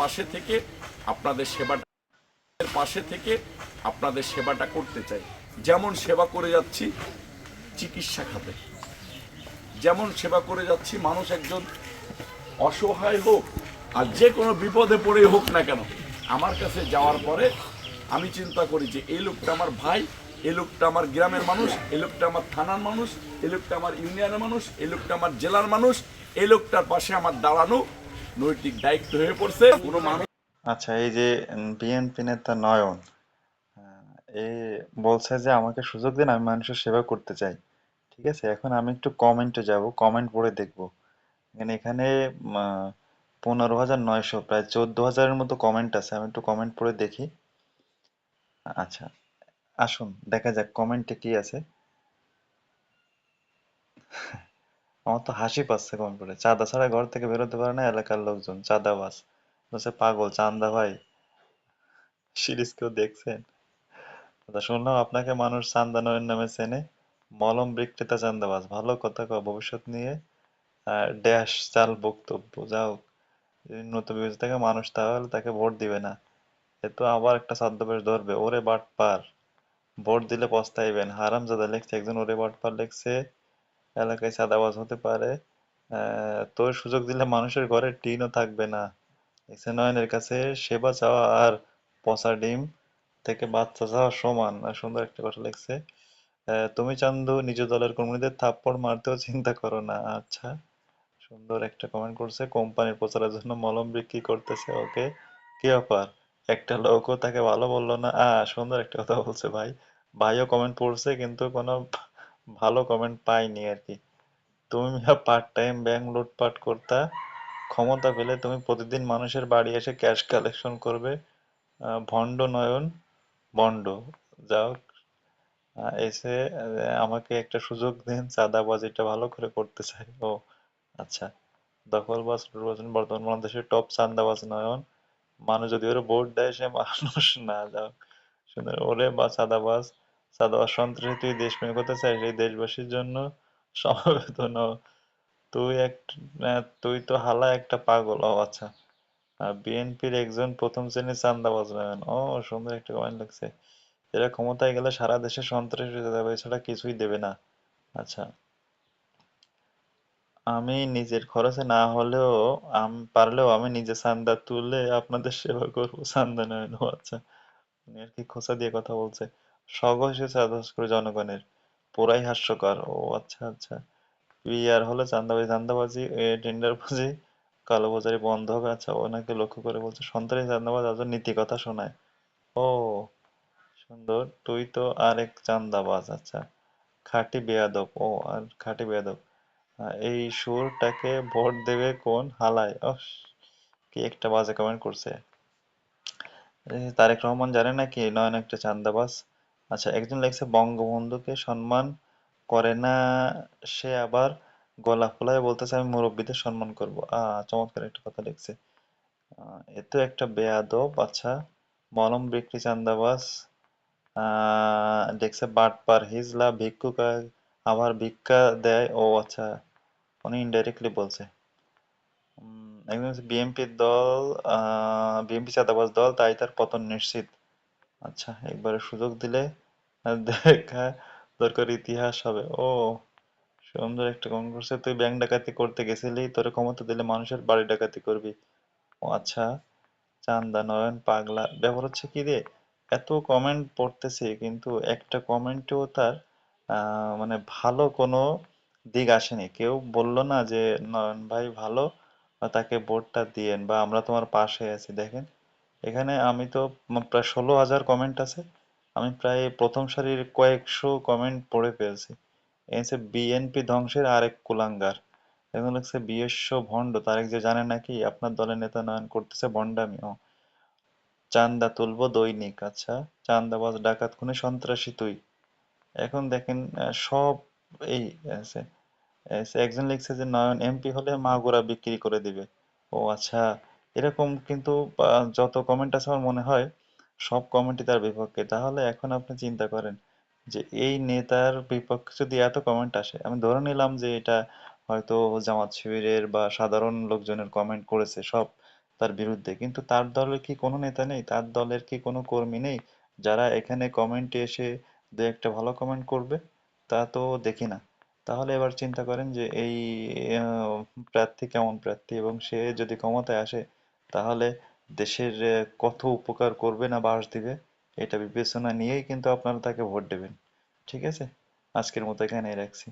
পাশে থেকে আপনাদের সেবাটা পাশে থেকে আপনাদের সেবাটা করতে চাই। যেমন সেবা করে যাচ্ছি চিকিৎসা খাতে। যেমন সেবা করে যাচ্ছি মানুষ একজন অসহায় হোক আর যে কোনো বিপদে পড়ে হোক না কেন, আমার কাছে যাওয়ার পরে আমি চিন্তা করি যে এই লোকটা আমার ভাই, এই লোকটা আমার গ্রামের মানুষ, এই লোকটা আমার থানার মানুষ, এই লোকটা আমার ইউনিয়নের মানুষ, এই লোকটা আমার জেলার মানুষ, এই লোকটার পাশে আমার দাঁড়ানো নৈতিক দায়িত্ব হয়ে পড়ছে। কোনো মানুষ আচ্ছা এই যে বিএনপি নেতা নয়ন এ বলছে যে, আমাকে সুযোগ দিন, আমি মানুষের সেবা করতে চাই। ঠিক আছে, এখন আমি একটু কমেন্টে যাব কমেন্ট পড়ে দেখব। এখানে এখানে পনেরো হাজার নয়শো, প্রায় চোদ্দ হাজারের মতো কমেন্ট আছে, আমি একটু কমেন্ট পড়ে দেখি। আচ্ছা আসুন, দেখা যাক কমেন্টে কি আছে। আমার তো হাসি পাচ্ছে কমেন্ট পড়ে চাঁদা ছাড়া ঘর থেকে বেরোতে পারে না এলাকার লোকজন। চাঁদাবাজ। বলছে পাগল চান্দা ভাই। সিরিজ কেউ দেখছেন? শুনলাম আপনাকে মানুষ চান্দা নয়ের নামে চেনে। মলম বিক্রেতা চান্দাবাজ। ভালো কথা কও ভবিষ্যৎ নিয়ে আহ, ড্যাশ চাল বক্তব্য। যাও নতুন বিবেচনা থেকে মানুষ তাহলে তাকে ভোট দিবে না। এ তো আবার একটা ছদ্মবেশ ধরবে। ওরে বাট পার ভোট দিলে পস্তাইবেন। হারামজাদা লেখছে একজন ওরে বাট পার লেখছে এলাকায় চাঁদাবাজ হতে পারে। তোর সুযোগ দিলে মানুষের ঘরে টিনও থাকবে না। এসে নয়নের কাছে সেবা চাওয়া আর পচা ডিম থেকে বাচ্চা চাওয়া সমান। সুন্দর একটা কথা লিখছে। তুমি চান্দু, নিজ দলের কর্মীদের থাপ্পড় মারতেও চিন্তা করো না। আচ্ছা সুন্দর একটা কমেন্ট করছে। কোম্পানির প্রচারের জন্য মলম বিক্রি করতেছে, ওকে। কি অফার একটা লোকও তাকে ভালো বলল না? আহ, সুন্দর একটা কথা বলছে ভাই। ভাইও কমেন্ট পড়ছে, কিন্তু কোনো ভালো কমেন্ট পাইনি আর কি তুমি পার্ট টাইম ব্যাংক লুটপাট করতা, ক্ষমতা পেলে তুমি প্রতিদিন মানুষের বাড়ি এসে ক্যাশ কালেকশন করবে ভণ্ড নয়ন বন্ড যাও এসে আমাকে একটা সুযোগ দিন চাঁদাবাজিটা ভালো করে করতে চাই। ও আচ্ছা। দখলবাজ নির্বাচন বর্তমান বাংলাদেশের টপ চাঁদাবাজ নয়ন। মানুষ যদি ওরে ভোট দেয়, সে মানুষ না যাও ওরে বা চাঁদাবাজ চাঁদাবাজ সন্ত্রাসী দেশপ্রেম করতে চাইস, এই দেশবাসীর জন্য সমবেত ন, তুই এক তুই তো হালা একটা পাগল, ও আচ্ছা। বিএনপির একজন প্রথম শ্রেণির চাঁদাবাজ নয়ন ও, সুন্দর একটা কমেন্ট লাগছে এরা ক্ষমতায় গেলে সারা দেশে সন্ত্রাসী হয়ে যাবে, এছাড়া কিছুই দেবে না। আচ্ছা। আমি নিজের খরচে না হলেও, আমি, পারলেও আমি নিজে চান্দা তুলে আপনাদের সেবা করব। চান্দা নয়ন ও আচ্ছা। উনি আর কি খোঁচা দিয়ে কথা বলছে। স্বঘোষে চাঁদাবাজ জনগণের পুরাই হাস্যকর। ও আচ্ছা আচ্ছা। পিআর হলো চাঁদাবাজি চাঁদাবাজি টেন্ডারবাজি, কালোবাজারি বন্ধ। হবে আচ্ছা ওনাকে লক্ষ্য করে বলছে, সন্ত্রাসী চাঁদাবাজ আজও নীতি কথা শোনায়। ও, সুন্দর। তুই তো আরেক চাঁদাবাজ আচ্ছা। খাঁটি বেয়াদব। ও, আর খাঁটি বেয়াদব। এই সুরটাকে ভোট দেবে কোন হালায়? কি একটা বাজে কমেন্ট করছে। তারেক রহমান জানে নাকি নয়ন একটা চাঁদাবাজ আচ্ছা একজন লেখছে, বঙ্গবন্ধুকে সম্মান করে না সে আবার গলা ফোলায় বলতেছে, আমি মুরব্বীদের সম্মান করব। আহ চমৎকার একটা কথা লিখছে। এ তো একটা বেয়াদব আচ্ছা মলম বিক্রি আহ দেখছে বাটপার হিজলা ভিক্ষুক আবার ভিক্ষা দেয়। ও আচ্ছা উনি ইনডাইরেক্টলি বলছে। একজন বিএনপির দল আহ বিএনপি চাঁদাবাজ দল, তাই তার পতন নিশ্চিত। আচ্ছা একবারে সুযোগ দিলে দেখা দরকার ইতিহাস হবে। ও, সুন্দর একটা করছে তুই ব্যাংক ডাকাতি করতে গেছিলি, তোর ক্ষমতা দিলে মানুষের বাড়ি ডাকাতি করবি। ও আচ্ছা চান্দা, নয়ন, পাগলা, ব্যাপার হচ্ছে কি রে, এত কমেন্ট পড়তেছি, কিন্তু একটা কমেন্টেও তার মানে ভালো কোনো দিক আসেনি। কেউ বলল না যে, নয়ন ভাই ভালো, তাকে ভোটটা দিয়েন বা আমরা তোমার পাশে আছি। দেখেন এখানে আমি তো প্রায় ষোলো হাজার কমেন্ট আছে। আমি প্রায় প্রথম সারির কয়েকশো কমেন্ট পড়ে ফেলছি এসে বিএনপি ধ্বংসের আরেক কুলাঙ্গার। এখন লাগছে বিএসও ভণ্ড। তারেক যে জানে নাকি আপনার দলের নেতা নয়ন করতেছে ভণ্ডামি ও চান্দা তুলবো দৈনিক। আচ্ছা চান্দাবাজ, ডাকাত, খুনে, সন্ত্রাসী তুই। এখন দেখেন সব এই, আছে একজন লিখছে যে নয়ন এমপি হলে মাগুরা বিক্রি করে দিবে। ও আচ্ছা এরকম কিন্তু যত কমেন্ট আছে আমার মনে হয়, সব কমেন্টই তার বিপক্ষে। তাহলে এখন আপনি চিন্তা করেন যে, এই নেতার বিপক্ষে যদি এত কমেন্ট আসে, আমি ধরে নিলাম যে এটা হয়তো জামাত শিবিরের বা সাধারণ লোকজনের কমেন্ট করেছে সব তার বিরুদ্ধে, কিন্তু তার দলের কি কোনো নেতা নেই? তার দলের কি কোনো কর্মী নেই? যারা এখানে কমেন্টে এসে দু একটা ভালো কমেন্ট করবে, তা তো দেখি না। তাহলে এবার চিন্তা করেন যে, এই প্রার্থী কেমন প্রার্থী? এবং সে যদি ক্ষমতায় আসে তাহলে দেশের কত উপকার করবে না বাস দিবে এটা বিবেচনা নিয়েই কিন্তু আপনারা তাকে ভোট দেবেন। ঠিক আছে? আজকের মতো এখানেই রাখছি।